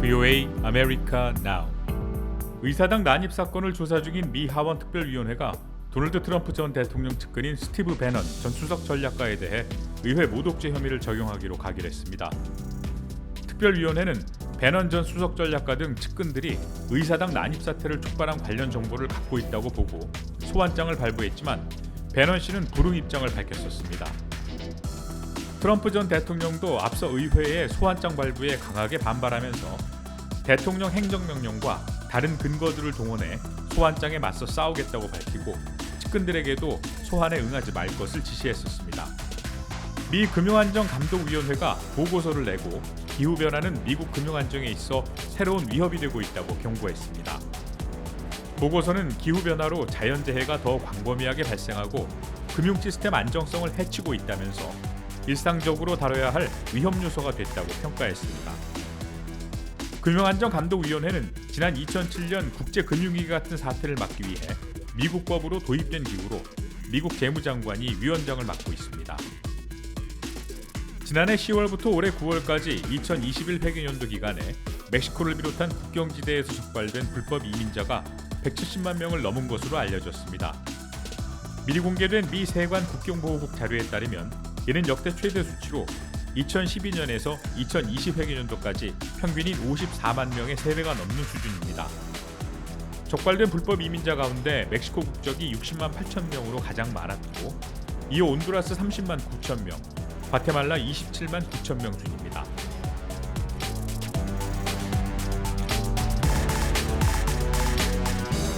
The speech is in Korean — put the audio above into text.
VOA 아메리카 Now 의사당 난입 사건을 조사 중인 미 하원 특별위원회가 도널드 트럼프 전 대통령 측근인 스티브 배넌 전 수석 전략가에 대해 의회 모독죄 혐의를 적용하기로 가결했습니다. 특별위원회는 배넌 전 수석 전략가 등 측근들이 의사당 난입 사태를 촉발한 관련 정보를 갖고 있다고 보고 소환장을 발부했지만 배넌 씨는 불응 입장을 밝혔었습니다. 트럼프 전 대통령도 앞서 의회의 소환장 발부에 강하게 반발하면서 대통령 행정명령과 다른 근거들을 동원해 소환장에 맞서 싸우겠다고 밝히고 측근들에게도 소환에 응하지 말 것을 지시했었습니다. 미 금융안정 감독위원회가 보고서를 내고 기후변화는 미국 금융안정에 있어 새로운 위협이 되고 있다고 경고했습니다. 보고서는 기후변화로 자연재해가 더 광범위하게 발생하고 금융 시스템 안정성을 해치고 있다면서 일상적으로 다뤄야 할 위험 요소가 됐다고 평가했습니다. 금융안정감독위원회는 지난 2007년 국제금융위기 같은 사태를 막기 위해 미국 법으로 도입된 기구로 미국 재무장관이 위원장을 맡고 있습니다. 지난해 10월부터 올해 9월까지 2021 회계연도 기간에 멕시코를 비롯한 국경지대에서 적발된 불법 이민자가 170만 명을 넘은 것으로 알려졌습니다. 미리 공개된 미 세관 국경보호국 자료에 따르면 이는 역대 최대 수치로 2012년에서 2020 회계연도까지 평균인 54만 명의 3배가 넘는 수준입니다. 적발된 불법 이민자 가운데 멕시코 국적이 60만 8천 명으로 가장 많았고 이어 온두라스 30만 9천 명, 과테말라 27만 9천 명 순입니다.